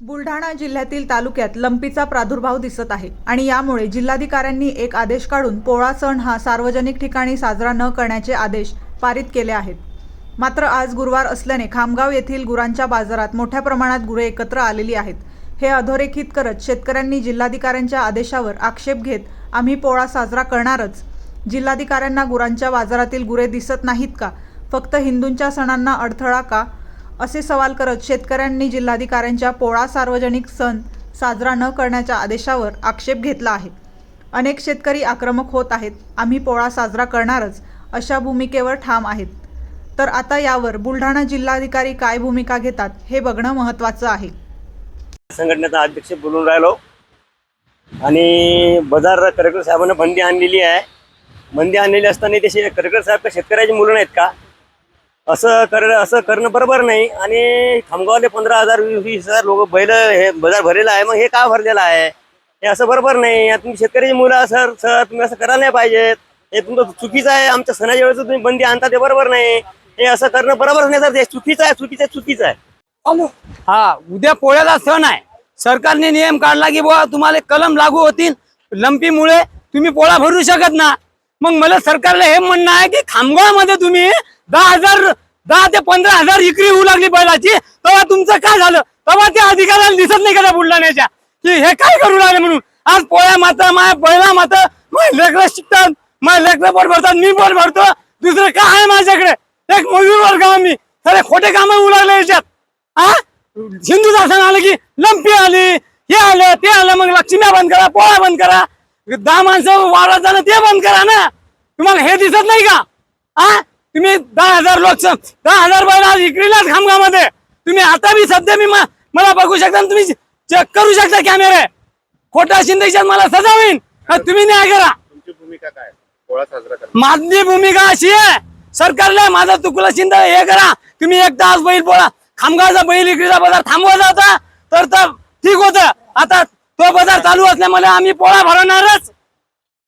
बुलढाणा जिल्ह्यातील तालुक्यात लंपीचा प्रादुर्भाव दिसत आहे आणि यामुळे जिल्हाधिकाऱ्यांनी एक आदेश काढून पोळा सण हा सार्वजनिक ठिकाणी साजरा न करण्याचे आदेश पारित केले आहेत. मात्र आज गुरुवार असल्याने खामगाव येथील गुरांच्या बाजारात मोठ्या प्रमाणात गुरे एकत्र आलेली आहेत. हे अधोरेखित करत शेतकऱ्यांनी जिल्हाधिकाऱ्यांच्या आदेशावर आक्षेप घेत आम्ही पोळा साजरा करणारच. जिल्हाधिकाऱ्यांना गुरांच्या बाजारातील गुरे दिसत नाहीत का? फक्त हिंदूंच्या सणांना अडथळा का? असे सवाल करत शेतकऱ्यांनी जिल्हाधिकाऱ्यांच्या पोळा सार्वजनिक सण साजरा न करण्याच्या आदेशावर आक्षेप घेतला आहे. अनेक शेतकरी आक्रमक होत आहेत. आम्ही पोळा साजरा करणारच अशा भूमिकेवर ठाम आहेत. तर आता यावर बुलढाणा जिल्हाधिकारी काय भूमिका घेतात हे बघणं महत्त्वाचं आहे. संघटनेचा अध्यक्ष बोलून राहिलो. आणि बाजार करकर साहेबांना बंदी आणलेली आहे. बंदी आणलेली असताना ते शे- साहेब का शेतकऱ्याची मुलं नाहीत का? असं कर असं करणं बरोबर नाही. आणि खामगावले पंधरा हजार वीस वीस हजार लोक बैल हे बाजार भरलेला आहे. मग हे का भरलेलं आहे? हे असं बरोबर नाही. तुम्ही शेतकऱ्याची मुलं सर सर तुम्ही असं करायला नाही पाहिजेत. हे तुमचं चुकीचं आहे. आमच्या सणाच्या वेळेस तुम्ही बंदी आणता ते बरोबर नाही. हे असं करणं बरोबर नाही सर. ते चुकीचं आहे चुकीचं आहे चुकीचं आहे. हा उद्या पोळ्याला सण आहे. सरकारने नियम काढला की बुवा तुम्हाला कलम लागू होतील. लंपीमुळे तुम्ही पोळा भरू शकत ना. मग मला सरकारला हे म्हणणं आहे की खामगावमध्ये तुम्ही दहा हजार दहा ते पंधरा हजार विक्री होऊ लागली बैलाची तेव्हा तुमचं काय झालं? तेव्हा त्या अधिकाऱ्याला दिसत नाही का त्या बुलढाण्याच्या? की हे काय करू लागले म्हणून? आज पोळ्या माता माया बैला माता माझे लेकरं शिकतात माझे लेकरं पोट भरतात मी पोट भरतो दुसरं काय आहे माझ्याकडे? एक मजूर वर्ग मी? सगळे खोटे कामं होऊ लागले याच्यात. हा हिंदू शासन आलं की लंपी आली हे आलं ते आलं मग लक्ष्मी बंद करा पोळा बंद करा. दहा माणसं वावरात जाणं ते बंद करा ना. तुम्हाला हे दिसत नाही का? हा? तुम्ही दहा हजार लोक दहा हजार बैल आज विक्रीलाच खामगामध्ये तुम्ही आता बी सध्या मी मला बघू शकता तुम्ही चेक करू शकता कॅमेरे खोटा शिंदेच्यात मला सजा होईल तुम्ही न्याय करा. तुमची भूमिका काय? पोळा साजरा करा. माझी भूमिका अशी आहे. सरकारला माझा चुकलं चिंता हे करा. तुम्ही एक तास बैल पोळा खामगावचा बैल विक्रीचा बाजार थांबवायचा होता. तर तर ठीक होतं. आता तो बाजार चालू असल्यामुळे आम्ही पोळा भरवणारच